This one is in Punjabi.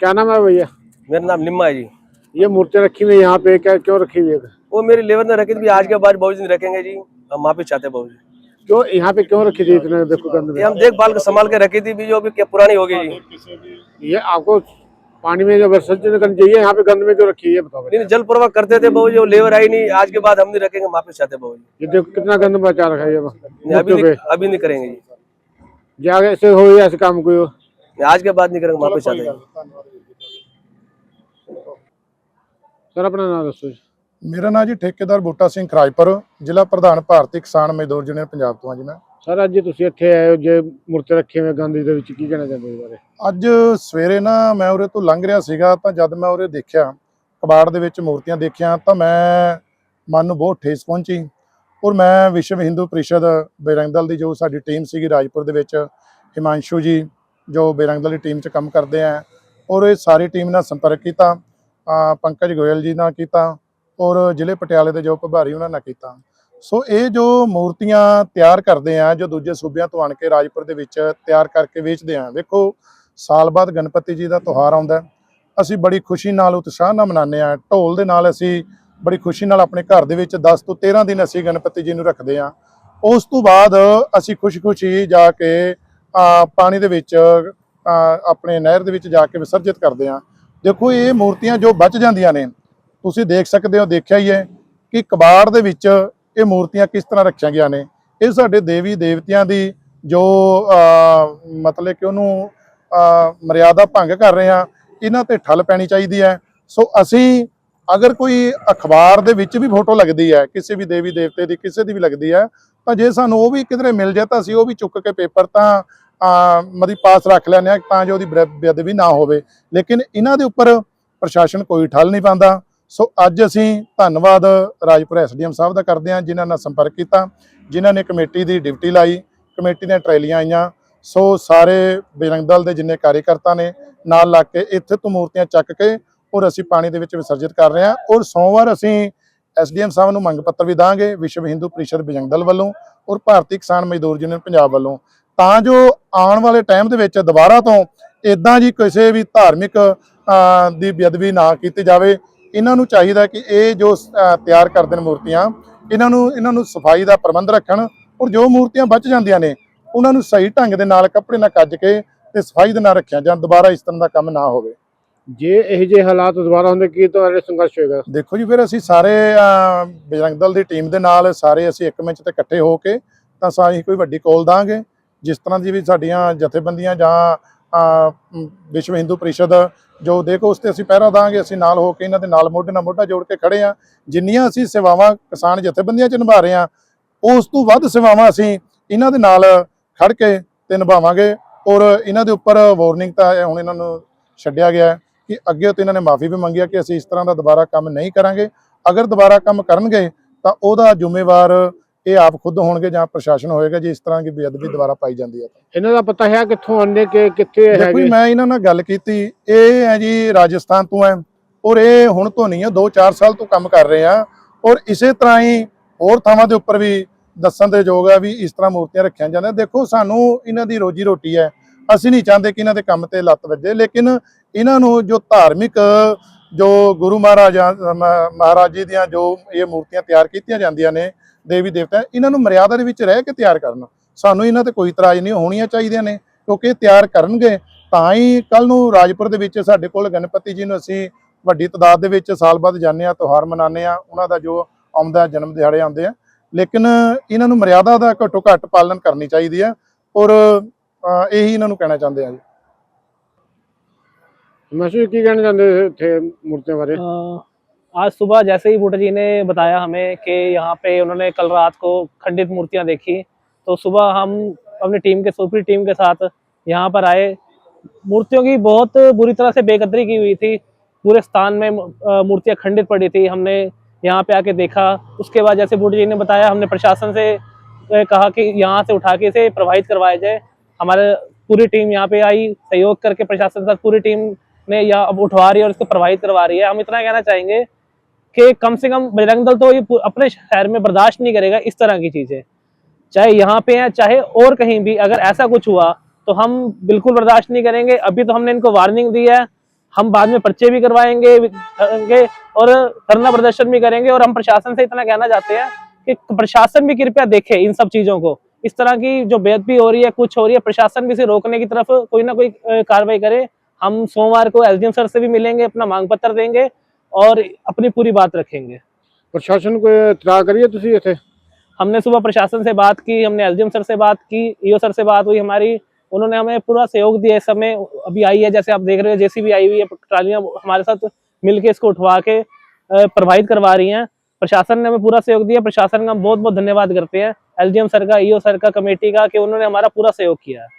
क्या नाम है भैया? मेरा नाम लिम्मा है जी। ये मूर्तियाँ रखी हुई है यहाँ पे क्या क्यों रखी हुई है? वो मेरी लेबर ने रखी थी आज के बाद बाबू जी ने रखेंगे जी। हम माफ़ी चाहते हैं बाबू जी क्यों यहाँ पे क्यों रखी थी इतने देखो गंद ये हम देखभाल के संभाल के रखी थी भी जो भी क्या पुरानी हो गई जी। ये आपको पानी में जब विसर्जन करनी चाहिए यहाँ पे गंद में क्यों रखी है बताओ नहीं जल प्रवाह करते थे बाबू जी वो लेबर आई नहीं आज के बाद हम नहीं रखेंगे माफ़ी चाहते बाबू जी ये देखो कितना गंद बचा रखा है ये। अभी नहीं अभी नहीं करेंगे जी। जे आगे ऐसे हो ऐसे काम कोई आज के बाद नहीं करेंगे माफी चाहते हैं सर अपना नाम दसो जी ਮੇਰਾ ਨਾਂ ਜੀ ਠੇਕੇਦਾਰ ਬੂਟਾ ਸਿੰਘ ਖਰਾਜਪੁਰ ਜ਼ਿਲ੍ਹਾ ਪ੍ਰਧਾਨ ਭਾਰਤੀ ਕਿਸਾਨ ਮਜ਼ਦੂਰ ਯੂਨੀਅਨ ਪੰਜਾਬ ਤੋਂ ਹਾਂ ਜੀ ਮੈਂ ਸਰ ਅੱਜ ਤੁਸੀਂ ਇੱਥੇ ਆਏ ਹੋ ਜੇ ਮੂਰਤੀ ਰੱਖੇ ਹੋਏ ਗੰਦ ਦੇ ਵਿੱਚ ਕੀ ਕਹਿਣਾ ਚਾਹੁੰਦੇ ਹੋ ਇਸ ਬਾਰੇ ਅੱਜ ਸਵੇਰੇ ਨਾ ਮੈਂ ਉਰੇ ਤੋਂ ਲੰਘ ਰਿਹਾ ਸੀਗਾ ਤਾਂ ਜਦ ਮੈਂ ਉਰੇ ਦੇਖਿਆ ਕਬਾੜ ਦੇ ਵਿੱਚ ਮੂਰਤੀਆਂ ਦੇਖੀਆਂ ਤਾਂ ਮੈਂ ਮਨ ਨੂੰ ਬਹੁਤ ਠੇਸ ਪਹੁੰਚੀ ਔਰ ਮੈਂ ਵਿਸ਼ਵ ਹਿੰਦੂ ਪ੍ਰੀਸ਼ਦ ਬੇਰੰਗ ਦਲ ਦੀ ਜੋ ਸਾਡੀ ਟੀਮ ਸੀਗੀ ਰਾਜਪੁਰ ਦੇ ਵਿੱਚ ਹਿਮਾਂਸ਼ੂ ਜੀ ਜੋ ਬੇਰੰਗਦਲੀ ਟੀਮ 'ਚ ਕੰਮ ਕਰਦੇ ਆ ਔਰ ਇਹ ਸਾਰੀ ਟੀਮ ਨਾਲ ਸੰਪਰਕ ਕੀਤਾ ਪੰਕਜ ਗੋਇਲ ਜੀ ਨਾਲ ਕੀਤਾ ਔਰ ਜ਼ਿਲ੍ਹੇ ਪਟਿਆਲੇ ਦੇ ਜੋ ਪ੍ਰਭਾਰੀ ਉਹਨਾਂ ਨਾਲ ਕੀਤਾ। ਸੋ ਇਹ ਜੋ ਮੂਰਤੀਆਂ ਤਿਆਰ ਕਰਦੇ ਆ, ਜੋ ਦੂਜੇ ਸੂਬਿਆਂ ਤੋਂ ਆਣ ਕੇ ਰਾਜਪੁਰ ਦੇ ਵਿੱਚ ਤਿਆਰ ਕਰਕੇ ਵੇਚਦੇ ਆ, ਵੇਖੋ ਸਾਲ ਬਾਅਦ ਗਣਪਤੀ ਜੀ ਦਾ ਤਿਉਹਾਰ ਆਉਂਦਾ ਅਸੀਂ ਬੜੀ ਖੁਸ਼ੀ ਨਾਲ ਉਤਸ਼ਾਹ ਨਾਲ ਮਨਾਉਂਦੇ ਆ, ਢੋਲ ਦੇ ਨਾਲ ਅਸੀਂ ਬੜੀ ਖੁਸ਼ੀ ਨਾਲ ਆਪਣੇ ਘਰ ਦੇ ਵਿੱਚ 10 ਤੋਂ 13 ਦਿਨ ਅਸੀਂ ਗਣਪਤੀ ਜੀ ਨੂੰ ਰੱਖਦੇ ਆ। ਉਸ ਤੋਂ ਬਾਅਦ ਅਸੀਂ ਖੁਸ਼ੀ-ਖੁਸ਼ੀ ਜਾ ਕੇ ਪਾਣੀ ਦੇ ਵਿੱਚ ਆਪਣੇ ਨਹਿਰ ਦੇ ਵਿੱਚ ਜਾ ਕੇ ਵਿਸਰਜਿਤ ਕਰਦੇ ਆ ਦੇਖੋ, ਇਹ ਮੂਰਤੀਆਂ ਜੋ ਬਚ ਜਾਂਦੀਆਂ ਨੇ, ਤੁਸੀਂ ਦੇਖ ਸਕਦੇ ਹੋ, ਦੇਖਿਆ ਹੀ ਹੈ ਕਿ ਕਬਾੜ ਦੇ ਵਿੱਚ ਇਹ ਮੂਰਤੀਆਂ ਕਿਸ ਤਰ੍ਹਾਂ ਰੱਖੀਆਂ ਗਈਆਂ ਨੇ। ਇਹ ਸਾਡੇ ਦੇਵੀ ਦੇਵਤਿਆਂ ਦੀ ਜੋ ਮਤਲਬ ਕਿ ਉਹਨੂੰ ਮਰਿਆਦਾ ਭੰਗ ਕਰ ਰਹੇ ਆ ਇਹਨਾਂ ਤੇ ਠੱਲ ਪੈਣੀ ਚਾਹੀਦੀ ਹੈ। ਸੋ ਅਸੀਂ ਅਗਰ ਕੋਈ ਅਖਬਾਰ ਦੇ ਵਿੱਚ ਵੀ ਫੋਟੋ ਲੱਗਦੀ ਹੈ, ਕਿਸੇ ਵੀ ਦੇਵੀ ਦੇਵਤੇ ਦੀ, ਕਿਸੇ ਦੀ ਵੀ ਲੱਗਦੀ ਹੈ ਤਾਂ ਜੇ ਸਾਨੂੰ ਉਹ ਵੀ ਕਿਧਰੇ ਮਿਲ ਜਾਏ ਤਾਂ ਅਸੀਂ ਉਹ ਵੀ ਚੁੱਕ ਕੇ ਪੇਪਰ ਤਾਂ ਅ, ਮਦੀ ਪਾਸ ਰੱਖ ਲੈਂਦੇ ਆ ਤਾਂ ਜੋ ਉਹਦੀ ਬਰ- ਬੇਅਦਬੀ ਨਾ ਹੋਵੇ। ਲੇਕਿਨ ਇਹਨਾਂ ਦੇ ਉੱਪਰ ਪ੍ਰਸ਼ਾਸਨ ਕੋਈ ਠੱਲ ਨਹੀਂ ਪਾਉਂਦਾ। ਸੋ ਅੱਜ ਅਸੀਂ ਧੰਨਵਾਦ ਰਾਜਪੁਰ ਐਸਡੀਐਮ ਸਾਹਿਬ ਦਾ ਕਰਦੇ ਹਾਂ ਜਿਨ੍ਹਾਂ ਨਾਲ ਸੰਪਰਕ ਕੀਤਾ ਜਿਨ੍ਹਾਂ ਨੇ ਕਮੇਟੀ ਦੀ ਡਿਊਟੀ ਲਾਈ ਕਮੇਟੀ ਦੀਆਂ ਟਰੈਲੀਆਂ ਆਈਆਂ। ਸੋ ਸਾਰੇ ਬਜਰੰਗ ਦਲ ਦੇ ਜਿੰਨੇ ਕਾਰਜਕਰਤਾ ਨੇ ਨਾਲ ਲੱਗ ਕੇ ਇੱਥੇ ਤੋਂ ਮੂਰਤੀਆਂ ਚੱਕ ਕੇ ਔਰ ਅਸੀਂ ਪਾਣੀ ਦੇ ਵਿੱਚ ਵਿਸਰਜਿਤ ਕਰ ਰਹੇ ਹਾਂ। ਔਰ ਸੋਮਵਾਰ ਅਸੀਂ ਐਸਡੀਐਮ ਸਾਹਿਬ ਨੂੰ ਮੰਗ ਪੱਤਰ ਵੀ ਦਾਂਗੇ, ਵਿਸ਼ਵ ਹਿੰਦੂ ਪਰਿਸ਼ਦ ਬਜੰਗਦਲ ਵੱਲੋਂ ਔਰ ਭਾਰਤੀ ਕਿਸਾਨ ਮਜ਼ਦੂਰ ਯੂਨੀਅਨ ਪੰਜਾਬ ਵੱਲੋਂ। ਤਾਂ ਜੋ ਆਉਣ ਵਾਲੇ ਟਾਈਮ ਦੇ ਵਿੱਚ ਦੁਬਾਰਾ ਤੋਂ ਇਦਾਂ ਜੀ ਕਿਸੇ ਵੀ ਧਾਰਮਿਕ ਦੀ ਬੇਅਦਬੀ ਨਾ ਕੀਤੀ ਜਾਵੇ, ਇਹਨਾਂ ਨੂੰ ਚਾਹੀਦਾ ਕਿ ਇਹ ਜੋ ਤਿਆਰ ਕਰਦੇ ਨੇ ਮੂਰਤੀਆਂ, ਇਹਨਾਂ ਨੂੰ ਇਹਨਾਂ ਨੂੰ ਸਫ਼ਾਈ ਦਾ ਪ੍ਰਬੰਧ ਰੱਖਣ ਔਰ ਜੋ ਮੂਰਤੀਆਂ ਬਚ ਜਾਂਦੀਆਂ ਨੇ, ਉਹਨਾਂ ਨੂੰ ਸਹੀ ਢੰਗ ਦੇ ਨਾਲ ਕੱਪੜੇ ਨਾਲ ਕੱਜ ਕੇ ਤੇ ਸਫ਼ਾਈ ਦੇ ਨਾਲ ਰੱਖਿਆ ਜਾਂ ਦੁਬਾਰਾ ਇਸ ਤਰ੍ਹਾਂ ਦਾ ਕੰਮ ਨਾ ਹੋਵੇ। ਜੇ ਇਹ ਜਿਹੇ ਹਾਲਾਤ ਦੁਬਾਰਾ ਹੁੰਦੇ, ਕੀ ਤੁਹਾਡੇ ਸੰਘਰਸ਼ ਹੋਏਗਾ? ਦੇਖੋ ਜੀ, ਫਿਰ ਅਸੀਂ ਸਾਰੇ ਬਜਰੰਗ ਦਲ ਦੀ ਟੀਮ ਦੇ ਨਾਲ ਸਾਰੇ ਅਸੀਂ ਇੱਕ ਮੰਚ ਤੇ ਇਕੱਠੇ ਹੋ ਕੇ ਤਾਂ ਸਾਰੀ ਕੋਈ ਵੱਡੀ ਕੋਲ ਦਾਂਗੇ। ਜਿਸ ਤਰ੍ਹਾਂ ਦੀ ਵੀ ਸਾਡੀਆਂ ਜਥੇਬੰਦੀਆਂ ਜਾਂ ਵਿਸ਼ਵ ਹਿੰਦੂ ਪਰਿਸ਼ਦ ਜੋ ਦੇਖੋ, ਉਸ ਤੇ ਅਸੀਂ ਪਹਿਰਾ ਦਾਂਗੇ, ਅਸੀਂ ਨਾਲ ਹੋ ਕੇ ਇਹਨਾਂ ਦੇ ਨਾਲ ਮੋਢੇ ਨਾਲ ਮੋਢਾ ਜੋੜ ਕੇ ਖੜੇ ਆ। ਜਿੰਨੀਆਂ ਅਸੀਂ ਸੇਵਾਵਾਂ ਕਿਸਾਨ ਜਥੇਬੰਦੀਆਂ 'ਚ ਨਿਭਾ ਰਹੇ ਆ, ਉਸ ਤੋਂ ਵੱਧ ਸੇਵਾਵਾਂ ਅਸੀਂ ਇਹਨਾਂ ਦੇ ਨਾਲ ਖੜ ਕੇ ਤੇ ਨਿਭਾਵਾਂਗੇ ਔਰ ਇਹਨਾਂ ਦੇ ਉੱਪਰ ਵਾਰਨਿੰਗ ਤਾਂ ਹੁਣ ਇਹਨਾਂ ਨੂੰ ਛੱਡਿਆ ਗਿਆ ਹੈ। ਕਿ ਅੱਗੇ ਤੋਂ ਇਹਨਾਂ ਨੇ ਮਾਫੀ ਵੀ ਮੰਗੀ ਆ ਕਿ ਅਸੀਂ ਇਸ ਤਰ੍ਹਾਂ ਦਾ ਦੁਬਾਰਾ ਕੰਮ ਨਹੀਂ ਕਰਾਂਗੇ। ਅਗਰ ਦੁਬਾਰਾ ਕੰਮ ਕਰਨਗੇ ਤਾਂ ਉਹਦਾ ਜ਼ਿੰਮੇਵਾਰ ਇਹ ਆਪ ਖੁਦ ਹੋਣਗੇ ਜਾਂ ਪ੍ਰਸ਼ਾਸਨ ਹੋਏਗਾ ਜੇ ਇਸ ਤਰ੍ਹਾਂ ਦੀ ਬੇਅਦਬੀ ਦੁਬਾਰਾ ਪਾਈ ਜਾਂਦੀ ਹੈ ਇਹਨਾਂ ਦਾ ਪਤਾ ਹੈ ਕਿੱਥੋਂ ਆਉਂਦੇ ਕਿ ਕਿੱਥੇ ਹੈਗੇ ਜੀ, ਮੈਂ ਇਹਨਾਂ ਨਾਲ ਗੱਲ ਕੀਤੀ ਇਹ ਹੈ ਜੀ ਰਾਜਸਥਾਨ ਤੋਂ ਹੈ ਔਰ ਇਹ ਹੁਣ ਤੋਂ ਨਹੀਂ ਹੈ 2-4 ਸਾਲ ਤੋਂ ਕੰਮ ਕਰ ਰਹੇ ਆ ਔਰ ਇਸੇ ਤਰ੍ਹਾਂ ਹੀ ਹੋਰ ਥਾਵਾਂ ਦੇ ਉੱਪਰ ਵੀ ਦੱਸਣ ਦੇ ਯੋਗ ਹੈ ਵੀ ਇਸ ਤਰ੍ਹਾਂ ਮੂਰਤੀਆਂ ਰੱਖੀਆਂ ਜਾਂਦੀਆਂ। ਦੇਖੋ ਸਾਨੂੰ ਇਹਨਾਂ ਦੀ ਰੋਜੀ ਰੋਟੀ ਹੈ। ਅਸੀਂ ਨਹੀਂ ਚਾਹੁੰਦੇ ਕਿ ਇਹਨਾਂ ਦੇ ਕੰਮ ਤੇ ਲੱਤ ਵੱਜੇ ਲੇਕਿਨ ਇਹਨਾਂ ਨੂੰ ਜੋ ਧਾਰਮਿਕ ਜੋ ਗੁਰੂ ਮਹਾਰਾਜਾ, ਮ- ਮਹਾਰਾਜ ਜੀ ਦੀਆਂ ਜੋ ਇਹ ਮੂਰਤੀਆਂ ਤਿਆਰ ਕੀਤੀਆਂ ਜਾਂਦੀਆਂ ਨੇ, ਦੇਵੀ ਦੇਵਤਾ ਇਹਨਾਂ ਨੂੰ ਮਰਿਆਦਾ ਦੇ ਵਿੱਚ ਰਹਿ ਕੇ ਤਿਆਰ ਕਰਨ। ਸਾਨੂੰ ਇਹਨਾਂ ਤੇ ਕੋਈ ਇਤਰਾਜ਼ ਨਹੀਂ, ਹੋਣੀਆਂ ਚਾਹੀਦੀਆਂ ਨੇ, ਕਿਉਂਕਿ ਇਹ ਤਿਆਰ ਕਰਨਗੇ, ਤਾਂ ਹੀ ਕੱਲ ਨੂੰ ਰਾਜਪੁਰ ਦੇ ਵਿੱਚ ਸਾਡੇ ਕੋਲ ਗਣਪਤੀ ਜੀ ਨੂੰ ਅਸੀਂ ਵੱਡੀ ਤਦਾਦ ਦੇ ਵਿੱਚ ਸਾਲ ਬਾਅਦ ਜਾਂਦੇ ਆ ਤਿਉਹਾਰ ਮਨਾਉਂਦੇ ਆ ਉਹਨਾਂ ਦਾ ਜੋ ਆਉਂਦਾ ਜਨਮ ਦਿਹਾੜੇ ਆਉਂਦੇ ਆ। ਲੇਕਿਨ ਇਹਨਾਂ ਨੂੰ ਮਰਿਆਦਾ ਦਾ ਘੱਟੋ ਘੱਟ ਪਾਲਣ ਕਰਨੀ ਚਾਹੀਦੀ ਹੈ ਔਰ ਇਹੀ ਇਹਨਾਂ ਨੂੰ ਕਹਿਣਾ ਚਾਹੁੰਦੇ ਆ ਜੀ। महसूस की कहना चाहते थे मूर्तियों बारे? आज सुबह जैसे ही बूटा जी ने बताया हमें कि यहाँ पे उन्होंने कल रात को खंडित मूर्तियाँ देखी तो सुबह हम अपनी टीम के सुप्री टीम के साथ यहाँ पर आए। मूर्तियों की बहुत बुरी तरह से बेकदरी की हुई थी। पूरे स्थान में मूर्तियाँ खंडित पड़ी थी। हमने यहाँ पे आके देखा। उसके बाद जैसे बूटा जी ने बताया, हमने प्रशासन से कहा कि यहाँ से उठा के इसे प्रभावित करवाया जाए। हमारे पूरी टीम यहाँ पे आई। सहयोग करके प्रशासन के साथ पूरी टीम ने यहाँ अब उठवा रही है और इसको प्रभावित करवा रही है, हम इतना कहना चाहेंगे कि कम से कम बजरंग दल तो ये अपने शहर में बर्दाश्त नहीं करेगा इस तरह की चीज़ें। चाहे यहाँ पे है, चाहे और कहीं भी, अगर ऐसा कुछ हुआ तो हम बिल्कुल बर्दाश्त नहीं करेंगे। अभी तो हमने इनको वार्निंग दी है, हम बाद में पर्चे भी करवाएँगे और धरना प्रदर्शन भी करेंगे और हम प्रशासन से इतना कहना चाहते हैं कि प्रशासन भी कृपया देखे इन सब चीज़ों को। इस तरह की जो बेदबी हो रही है, कुछ हो रही है, प्रशासन भी इसे रोकने की तरफ़ कोई ना कोई कार्रवाई करे। हम सोमवार को एसडीएम सर से भी मिलेंगे अपना मांग पत्र देंगे और अपनी पूरी बात रखेंगे ਪ੍ਰਸ਼ਾਸਨ ਕੋਈ ਇਤਰਾਜ਼ ਕਰੀਏ ਤੁਸੀਂ ਇੱਥੇ हमने सुबह प्रशासन से बात की हमने एसडीएम सर से बात की ईओ सर से बात हुई हमारी उन्होंने हमें पूरा सहयोग दिया इस समय अभी आई है जैसे आप देख रहे हो जेसीबी आई हुई है ट्रालियां हमारे साथ मिलके इसको उठवा के अ, प्रभावित करवा रही हैं प्रशासन ने हमें पूरा सहयोग दिया प्रशासन का हम बहुत बहुत धन्यवाद करते हैं एसडीएम सर का ईओ सर का कमेटी का कि उन्होंने हमारा पूरा सहयोग किया है